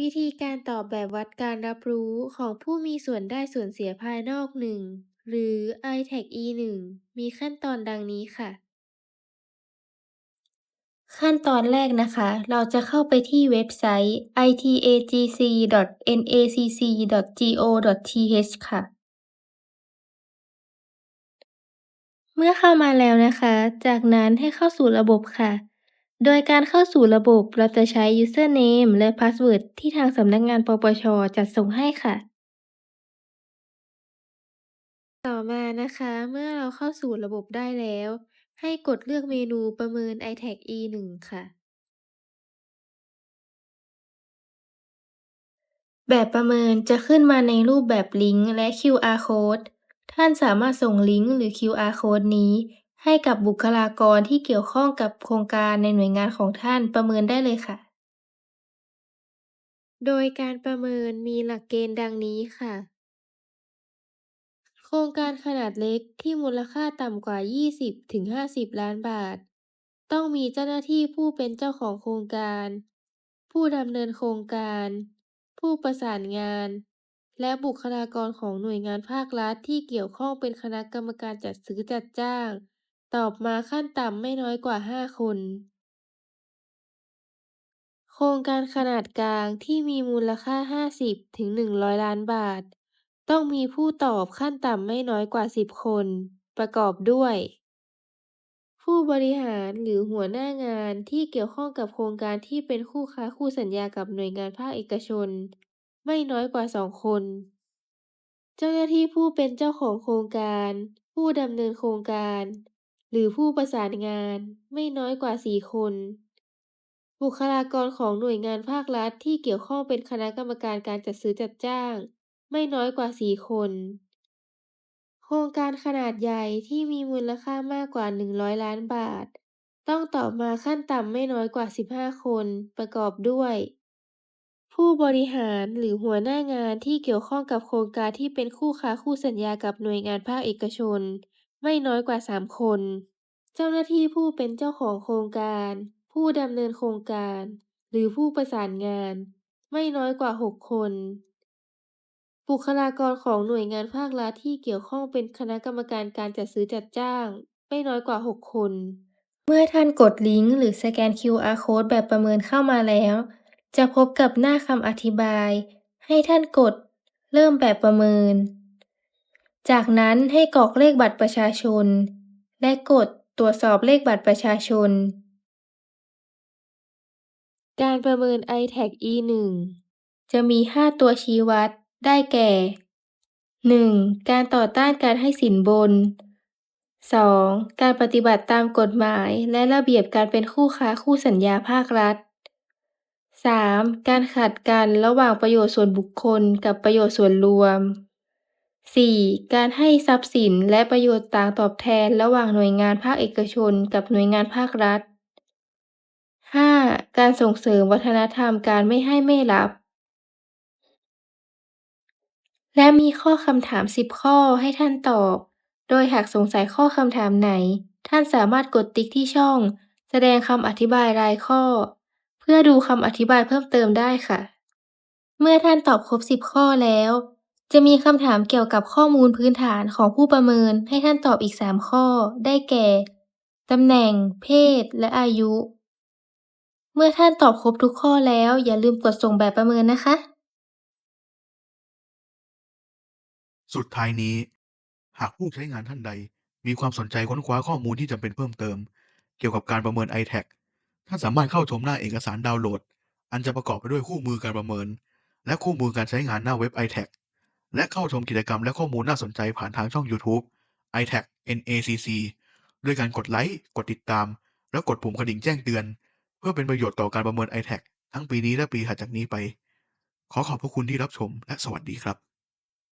วิธีการตอบแบบวัดการรับรู้ของผู้มีส่วนได้ส่วนเสียภายนอก 1 หรือ I-TAG-E1 มีขั้นตอนดังนี้ค่ะ ขั้นตอนแรกนะคะ เราจะเข้าไปที่เว็บไซต์ itagc.nacc.go.th ค่ะ เมื่อเข้ามาแล้วนะคะ จากนั้นให้เข้าสู่ระบบค่ะ โดยการเข้าสู่ระบบเราจะใช้ Username และ Password ที่ทางสำนักงานปปช.จัดส่งให้ค่ะ ต่อมานะคะ เมื่อเราเข้าสู่ระบบได้แล้ว ให้กดเลือกเมนูประเมิน I-TAG-E1 ค่ะ แบบประเมินจะขึ้นมาในรูปแบบลิงก์และ QR Code ท่านสามารถส่งลิงก์หรือ QR Code นี้ ให้กับบุคลากรที่เกี่ยวข้องกับโครงการในหน่วยงานของท่านประเมินได้เลยค่ะ โดยการประเมินมีหลักเกณฑ์ดังนี้ค่ะ โครงการขนาดเล็กที่มูลค่าต่ำกว่า 20-50 ล้านบาท ต้องมีเจ้าหน้าที่ผู้เป็นเจ้าของโครงการ ผู้ดำเนินโครงการ ผู้ประสานงาน และบุคลากรของหน่วยงานภาครัฐที่เกี่ยวข้องเป็นคณะกรรมการจัดซื้อจัดจ้าง ตอบมาขั้นต่ำไม่น้อยกว่า 5 คน โครงการขนาดกลางที่มีมูลค่า 50-100 ล้านบาท ต้องมีผู้ตอบขั้นต่ำไม่น้อยกว่า 10 คน ประกอบด้วย ผู้บริหารหรือหัวหน้างานที่เกี่ยวข้องกับโครงการที่เป็นคู่ค้าคู่สัญญากับหน่วยงานภาคเอกชน ไม่น้อยกว่า 2 คน เจ้าหน้าที่ผู้เป็นเจ้าของโครงการ ผู้ดำเนินโครงการ หรือผู้ประสานงานไม่น้อยกว่า 4 คน บุคลากรของหน่วยงานภาครัฐที่เกี่ยวข้องเป็นคณะกรรมการการจัดซื้อจัดจ้าง ไม่น้อยกว่า 4 คน โครงการขนาดใหญ่ที่มีมูลค่ามากกว่า 100 ล้านบาท ต้องตอบมาขั้นต่ำไม่น้อยกว่า 15 คนประกอบด้วย ผู้บริหารหรือหัวหน้างานที่เกี่ยวข้องกับโครงการที่เป็นคู่ค้าคู่สัญญากับหน่วยงานภาคเอกชน ไม่น้อยกว่า 3 คน เจ้าหน้าที่ผู้เป็นเจ้าของโครงการ ผู้ดำเนินโครงการ หรือผู้ประสานงาน ไม่น้อยกว่า 6 คน บุคลากรของหน่วยงานภาครัฐที่เกี่ยวข้องเป็นคณะกรรมการการจัดซื้อจัดจ้าง ไม่น้อยกว่า 6 คน เมื่อท่านกดลิงก์หรือสแกน QR Code แบบประเมินเข้ามาแล้ว จะพบกับหน้าคำอธิบาย ให้ท่านกด เริ่มแบบประเมิน จากนั้นให้กรอกเลขบัตรประชาชน และกดตรวจสอบเลขบัตรประชาชน การประเมิน I-TAG-E1 จะมี 5 ตัวชี้วัด ได้แก่ 1. การต่อต้านการให้สินบน 2. การปฏิบัติตามกฎหมายและระเบียบการเป็นคู่ค้าคู่สัญญาภาครัฐ 3. การขัดกันระหว่างประโยชน์ส่วนบุคคลกับประโยชน์ส่วนรวม 4. การให้ทรัพย์สินและประโยชน์ต่างตอบแทนระหว่างหน่วยงานภาคเอกชนกับหน่วยงานภาครัฐ 5. การส่งเสริมวัฒนธรรมการไม่ให้ไม่รับ และมีข้อคำถาม 10 ข้อให้ท่านตอบ โดยหากสงสัยข้อคำถามไหน ท่านสามารถกดติ๊กที่ช่อง แสดงคำอธิบายรายข้อ เพื่อดูคำอธิบายเพิ่มเติมได้ค่ะ เมื่อท่านตอบครบ 10 ข้อแล้ว จะมีคำถามเกี่ยวกับข้อมูลพื้นฐานของผู้ประเมินให้ท่านตอบอีก 3 ข้อ ได้แก่ ตำแหน่ง เพศ และอายุ เมื่อท่านตอบครบทุกข้อแล้ว อย่าลืมกดส่งแบบประเมินนะคะ สุดท้ายนี้ หากผู้ใช้งานท่านใด มีความสนใจค้นคว้าข้อมูลที่จำเป็นเพิ่มเติม เกี่ยวกับการประเมิน I-TAG ท่านสามารถเข้าชมหน้าเอกสารดาวน์โหลด อันจะประกอบไปด้วยคู่มือการประเมิน และคู่มือการใช้งานหน้าเว็บ I-TAG และเข้าชมกิจกรรมและข้อมูลน่าสนใจผ่านทางช่อง YouTube I-TAG NACC ด้วยการกดไลค์ กดติดตาม และกดปุ่มกระดิ่งแจ้งเตือน เพื่อเป็นประโยชน์ต่อการประเมิน I-TAG ทั้งปีนี้และปีถัดจากนี้ไป ขอขอบพระคุณที่รับชมและสวัสดีครับ